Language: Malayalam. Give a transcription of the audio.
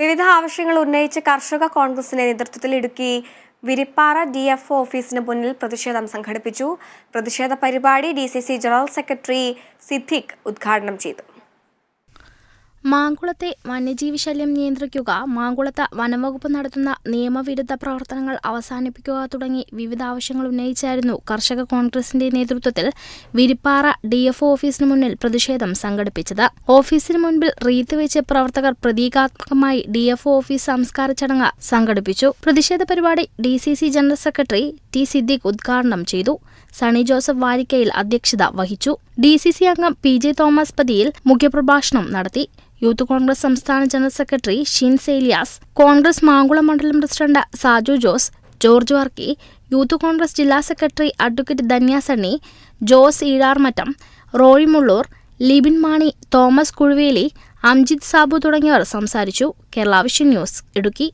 വിവിധ ആവശ്യങ്ങൾ ഉന്നയിച്ച് കർഷക കോൺഗ്രസിന്റെ നേതൃത്വത്തിൽ ഇടുക്കി വിരിപ്പാറ ഡി എഫ് ഓഫീസിന് മുന്നിൽ പ്രതിഷേധം സംഘടിപ്പിച്ചു. പ്രതിഷേധ പരിപാടി ഡി ജനറൽ സെക്രട്ടറി സിദ്ദിഖ് ഉദ്ഘാടനം ചെയ്തു. മാങ്കുളത്തെ വന്യജീവി ശല്യം നിയന്ത്രിക്കുക മാങ്കുളത്ത് വനംവകുപ്പ് നടത്തുന്ന നിയമവിരുദ്ധ പ്രവർത്തനങ്ങൾ അവസാനിപ്പിക്കുക തുടങ്ങി വിവിധ ആവശ്യങ്ങൾ ഉന്നയിച്ചായിരുന്നു കർഷക കോൺഗ്രസിന്റെ നേതൃത്വത്തിൽ വിരിപ്പാറ ഡി എഫ് ഓഫീസിന് മുന്നിൽ പ്രതിഷേധം സംഘടിപ്പിച്ചത്. ഓഫീസിന് മുൻപിൽ റീത്ത് വെച്ച് പ്രവർത്തകർ പ്രതീകാത്മകമായി ഡി എഫ് ഓഫീസ് സംസ്കാര ചടങ്ങ് സംഘടിപ്പിച്ചു. പ്രതിഷേധ പരിപാടി D general secretary T Siddique ഉദ്ഘാടനം ചെയ്തു. സണി ജോസഫ് വാരിക്കയിൽ അധ്യക്ഷത വഹിച്ചു. ഡി സി സി അംഗം പി ജെ തോമസ് പതിയിൽ മുഖ്യപ്രഭാഷണം നടത്തി. യൂത്ത് കോൺഗ്രസ് സംസ്ഥാന general secretary Shin Seliyas congress Mankulam മണ്ഡലം president Saju Jose George Varkey youth congress ജില്ലാ സെക്രട്ടറി അഡ്വക്കേറ്റ് ധന്യ സണ്ണി ജോസ് ഈഴാർമറ്റം റോയി മുള്ളൂർ ലിബിൻ മാണി തോമസ് കുഴുവേലി അംജിത് സാബു തുടങ്ങിയവർ സംസാരിച്ചു. Kerala vision news Idukki.